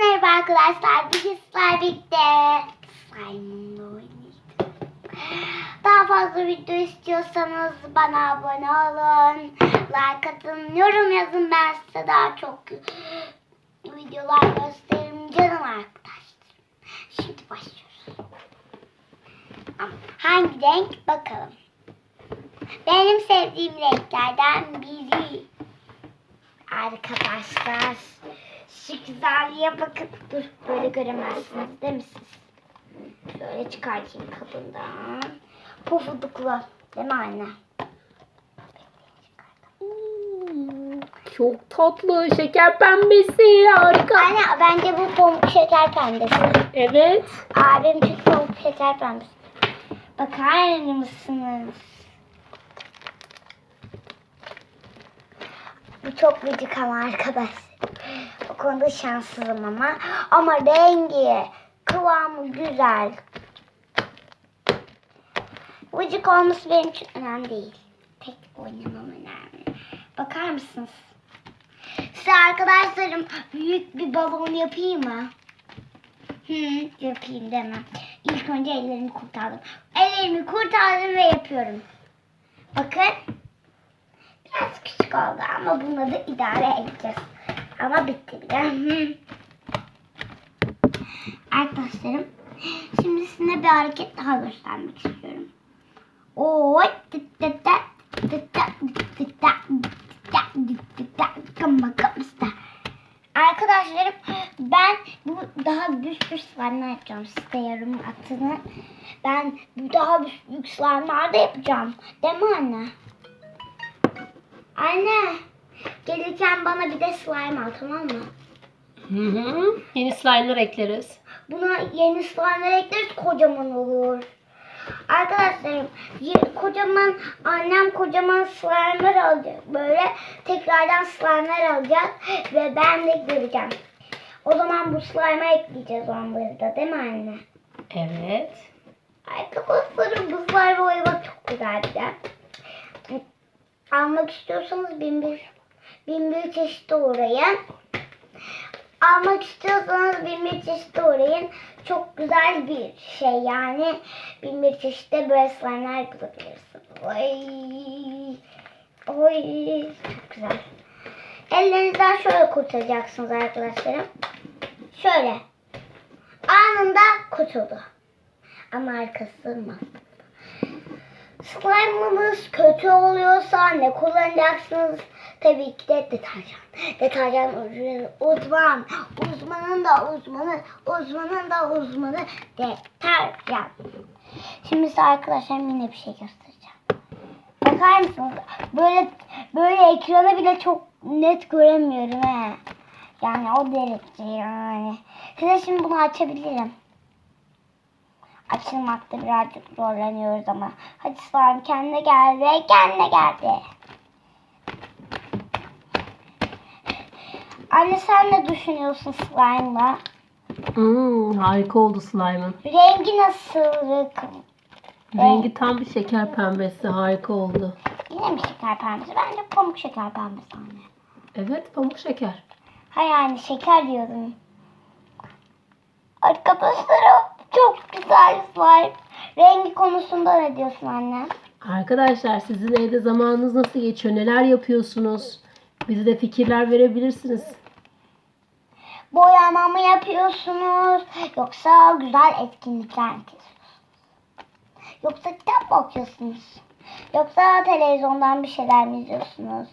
merhaba arkadaşlar. Bugün sizlerle birlikte slime'ımla oynayacağım. Daha fazla video istiyorsanız bana abone olun. Like atın, yorum yazın. Ben size daha çok videolar gösteririm canım arkadaşlar. Şimdi başlıyoruz. Hangi renk bakalım. Benim sevdiğim renklerden biri. Arkadaşlar güzelliğe bakın. Dur böyle göremezsiniz değil mi siz? Şöyle çıkartayım kabından. Pufuduklu değil mi anne? Çok tatlı. Şeker pembesi. Harika. Anne bence bu pamuk şeker pembesi. Evet. Abim çünkü pamuk şeker pembesi. Bakar mısınız? Bu çok gıcık ama arkadaşlar. Konuda şanssızım ama. Ama rengi, kıvamı güzel. Gıcık olması benim için önemli değil. Tek oynamam önemli. Bakar mısınız? Size arkadaşlarım büyük bir balon yapayım mı? Hı, yapayım demem. İlk önce ellerimi kurtardım. Ellerimi kurtardım ve yapıyorum. Bakın. Biraz küçük oldu ama bununla da idare edeceğiz. Ama bitti bile. Arkadaşlarım şimdi size bir hareket daha göstermek istiyorum. Oo. Arkadaşlarım ben bu daha büyük bir slime yapacağım. Size yarım atını. Ben bu daha büyük, büyük slime'lar da yapacağım. Değil mi anne? Anne. Gelirken bana bir de slime al tamam mı? Hı hı. Yeni slime'lar ekleriz. Buna yeni slime'lar ekleriz kocaman olur. Arkadaşlarım kocaman annem kocaman slime'lar alacak böyle tekrardan slime'lar alacak ve ben de göreceğim. O zaman bu slime'a ekleyeceğiz onları da değil mi anne? Evet. Arkadaşlarım bu slime oynamak çok güzel bir de. Almak istiyorsanız bin bir, bin bir çeşit uğrayın. Almak istiyorsanız bin bir çeşit uğrayın. Çok güzel bir şey yani. Bin bir böyle slime'lar bulabilirsiniz. Oy. Oy. Çok güzel. Ellerinizden şöyle kurtaracaksınız arkadaşlarım. Şöyle. Anında kurtuldu. Ama arkası mı? Slime'ımız kötü oluyorsa ne kullanacaksınız? Tabii ki de deterjan. Deterjan ürünü uzman. Uzmanın da uzmanı, uzmanın da uzmanı deterjan. Şimdi size arkadaşlar yine bir şey göstereceğim. Bakar mısınız? Böyle böyle ekranı bile çok net göremiyorum he. Yani o derece yani. Size şimdi bunu açabilirim. Açılmakta birazcık zorlanıyoruz ama. Hadi slime kendine gel kendine geldi. Anne sen ne düşünüyorsun slime'la? Hmm, harika oldu slime'ın. Rengi nasıl? Rengi tam bir şeker pembesi. Harika oldu. Yine mi şeker pembesi? Bence pamuk şeker pembesi anne. Evet pamuk şeker. Ha yani şeker diyordum. Arkadaşlarım çok güzel slime. Rengi konusunda ne diyorsun anne? Arkadaşlar sizin evde zamanınız nasıl geçiyor? Neler yapıyorsunuz? Bize de fikirler verebilirsiniz. Boyama mı yapıyorsunuz? Yoksa güzel etkinlikler mi? Yoksa kitap mı okuyorsunuz? Yoksa televizyondan bir şeyler mi izliyorsunuz?